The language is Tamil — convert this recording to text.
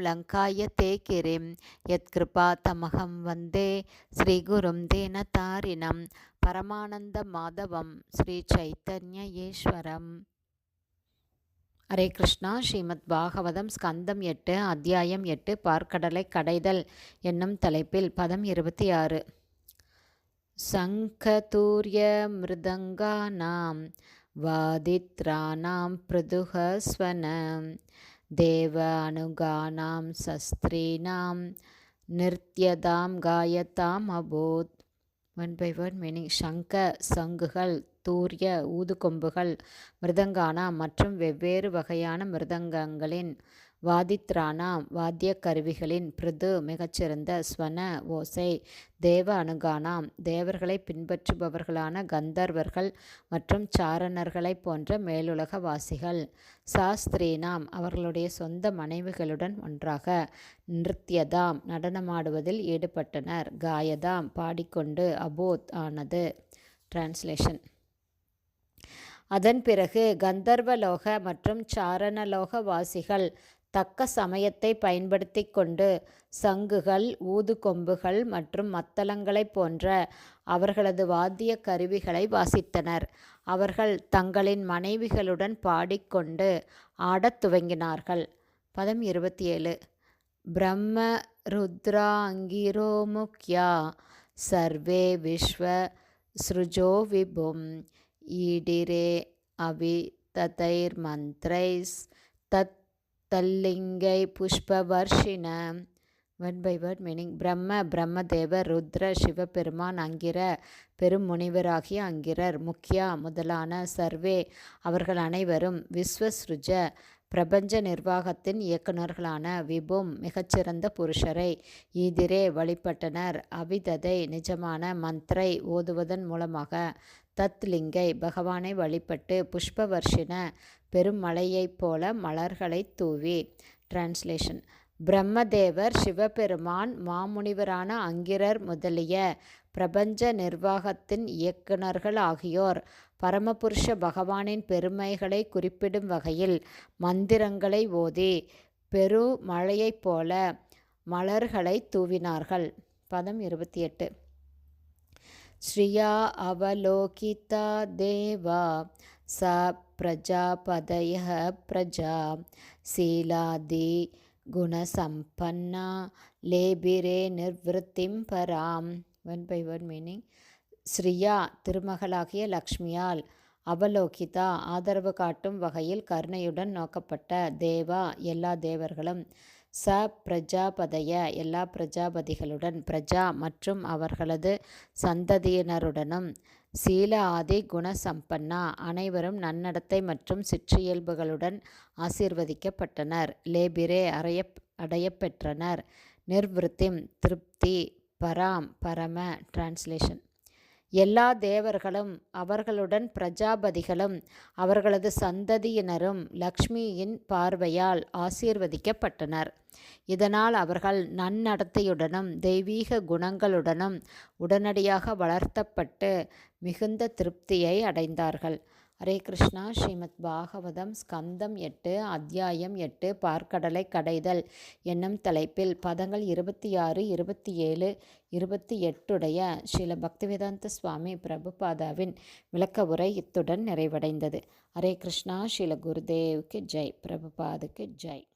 लङ्काय ते किरिं यत्कृपातमहं वन्दे श्रीगुरुं दीनतारिणं परमानन्दमाधवं श्रीचैतन्य ईश्वरम् ஹரே கிருஷ்ணா ஸ்ரீமத் பாகவதம் ஸ்கந்தம் எட்டு அத்தியாயம் எட்டு பார்க்கடலை கடைதல் என்னும் தலைப்பில் பதம் இருபத்தி ஆறு சங்கதூரிய மிருதங்கானாம் வாதித்ராணாம் பிருதுகஸ்வன தேவ அனுகானாம் சஸ்திரீனாம் நிருத்தியதாம் காயத்தாம் அபோத் ஒன் பை ஒன் மீனிங் சங்க சங்குகள் தூரிய ஊதுகொம்புகள் மிருதங்கானா மற்றும் வெவ்வேறு வகையான மிருதங்கங்களின் வாதித்ரானாம் வாத்திய கருவிகளின் பிருது மிகச்சிறந்த ஸ்வன ஓசை. தேவ அணுகானாம். தேவர்களை பின்பற்றுபவர்களான கந்தர்வர்கள் மற்றும் சாரணர்களை போன்ற மேலுலக வாசிகள். சாஸ்திரீனாம் அவர்களுடைய சொந்த மனைவிகளுடன் ஒன்றாக நிறுத்தியதாம் நடனமாடுவதில் ஈடுபட்டனர். காயதாம் பாடிக்கொண்டு அபோத் ஆனது. டிரான்ஸ்லேஷன் அதன் பிறகு கந்தர்வலோக மற்றும் சாரணலோக வாசிகள் தக்க சமயத்தை பயன்படுத்தி கொண்டு சங்குகள் ஊதுகொம்புகள் மற்றும் மத்தளங்களை போன்ற அவர்களது வாத்திய கருவிகளை வாசித்தனர். அவர்கள் தங்களின் மனைவிகளுடன் பாடிக்கொண்டு ஆடத் துவங்கினார்கள். பதம் இருபத்தி ஏழு பிரம்ம ருத்ராங்கிரோ முக்கியா முக்யா சர்வே விஸ்வ ஸ்ருஜோ விபும். ஈடிரே அவி ததைர் மந்த்ரைஸ் தத் தல்லிங்கை புஷ்பவர்ஷின. One by word meaning Brahma பிரம்மதேவர் ருத்ர சிவபெருமான் அங்கிர பெரும் முனிவராகிய அங்கிரர் முக்கியா முதலான சர்வே அவர்கள் அனைவரும் விஸ்வஸ்ருஜ பிரபஞ்ச நிர்வாகத்தின் இயக்குநர்களான விபும் மிகச்சிறந்த புருஷரை ஈதிரே வழிபட்டனர் அவிததை நிஜமான மந்த்ரை ஓதுவதன் மூலமாக தத்லிங்கை பகவானை வழிபட்டு புஷ்பவர்ஷின பெருமலையைப் போல மலர்களை தூவி. டிரான்ஸ்லேஷன் பிரம்மதேவர் சிவபெருமான் மாமுனிவரான அங்கிரர் முதலிய பிரபஞ்ச நிர்வாகத்தின் இயக்குநர்கள் ஆகியோர் பரமபுருஷ பகவானின் பெருமைகளை குறிப்பிடும் வகையில் மந்திரங்களை ஓதி பெரு மழையைப் போல மலர்களை தூவினார்கள். பதம் இருபத்தி எட்டு. ஸ்ரீயா அவலோகிதா தேவா ச பிரஜாபதய பிரஜா சீலாதி குணசம்பன்னா லேபிரே நிர்வத்திம் பராம். ஒன் பை ஒன் மீனிங் ஸ்ரீயா திருமகளாகிய லக்ஷ்மியால் அவலோகிதா ஆதரவு காட்டும் வகையில் கருணையுடன் நோக்கப்பட்ட தேவா எல்லா தேவர்களும். ச பிரஜாபதய எல்லா பிரஜாபதிகளுடன் பிரஜா மற்றும் அவர்களது சந்ததியினருடனும் சீல ஆதி குணசம்பன்னா அனைவரும் நன்னடத்தை மற்றும் சிற்றியல்புகளுடன் ஆசீர்வதிக்கப்பட்டனர். லேபிரே அறைய அடையப்பெற்றனர். நிர்விருத்திம் திருப்தி பராம் பரம டிரான்ஸ்லேஷன். எல்லா தேவர்களும் அவர்களுடன் பிரஜாபதிகளும் அவர்களது சந்ததியினரும் லக்ஷ்மியின் பார்வையால் ஆசீர்வதிக்கப்பட்டனர். இதனால் அவர்கள் நன்னடத்தையுடனும் தெய்வீக குணங்களுடனும் உடனடியாக வளர்த்தப்பட்டு மிகுந்த திருப்தியை அடைந்தார்கள். ஹரே கிருஷ்ணா ஸ்ரீமத் பாகவதம் ஸ்கந்தம் எட்டு அத்தியாயம் எட்டு பார்க்கடலை கடைதல் என்னும் தலைப்பில் பதங்கள் இருபத்தி ஆறு இருபத்தி ஏழு இருபத்தி எட்டுடைய ஸ்ரீல பக்திவேதாந்த சுவாமி பிரபுபாதாவின் விளக்க உரை இத்துடன் நிறைவடைந்தது. ஹரே கிருஷ்ணா ஸ்ரீல குருதேவுக்கு ஜெய் பிரபுபாதுக்கு ஜெய்.